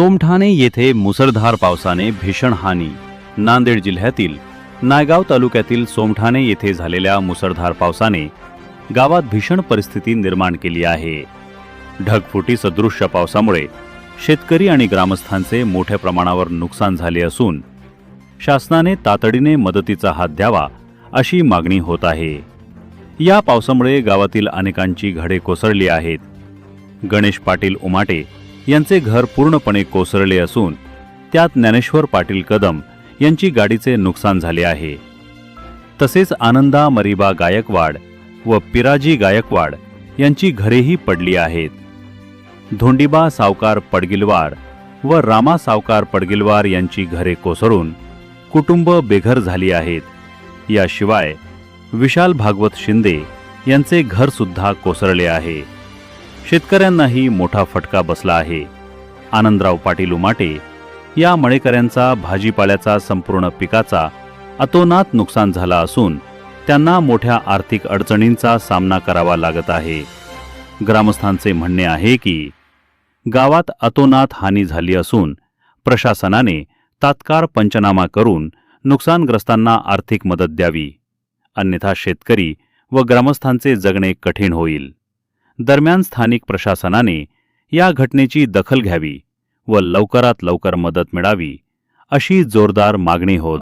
सोमठाणे येथे मुसळधार पावसाने भीषण हानी. नांदेड जिल्ह्यातील नायगाव तालुक्यातील सोमठाणे येथे झालेल्या मुसळधार पावसाने गावात भीषण परिस्थिती निर्माण केली आहे. ढगफुटी सदृश्य पावसामुळे शेतकरी आणि ग्रामस्थांचे मोठ्या प्रमाणावर नुकसान झाले असून शासनाने तातडीने मदतीचा हात द्यावा अशी मागणी होत आहे. या पावसामुळे गावातील अनेकांची घडे कोसळली आहेत. गणेश पाटील उमाटे यांचे घर पूर्णपणे कोसळले असून त्यात ज्ञानेश्वर पाटील कदम यांची गाडीचे नुकसान झाले आहे. तसेच आनंदा मरिबा गायकवाड व पिराजी गायकवाड यांची घरेही पडली आहेत. धोंडीबा सावकार पडगिलवार व रामा सावकार पडगिलवार यांची घरे कोसळून कुटुंब बेघर झाली आहेत. याशिवाय विशाल भागवत शिंदे यांचे घरसुद्धा कोसळले आहे. शेतकऱ्यांनाही मोठा फटका बसला आहे. आनंदराव पाटील उमाटे या मळेकऱ्यांचा भाजीपाल्याचा संपूर्ण पिकाचा अतोनात नुकसान झाला असून त्यांना मोठ्या आर्थिक अडचणींचा सामना करावा लागत आहे. ग्रामस्थांचे म्हणणे आहे की गावात अतोनात हानी झाली असून प्रशासनाने तात्काळ पंचनामा करून नुकसानग्रस्तांना आर्थिक मदत द्यावी. अन्यथा शेतकरी व ग्रामस्थांचे जगणे कठीण होईल. दरम्यान स्थानिक प्रशासनाने या घटनेची दखल घ्यावी व लवकरात लवकर मदत मिळावी अशी जोरदार मागणी होत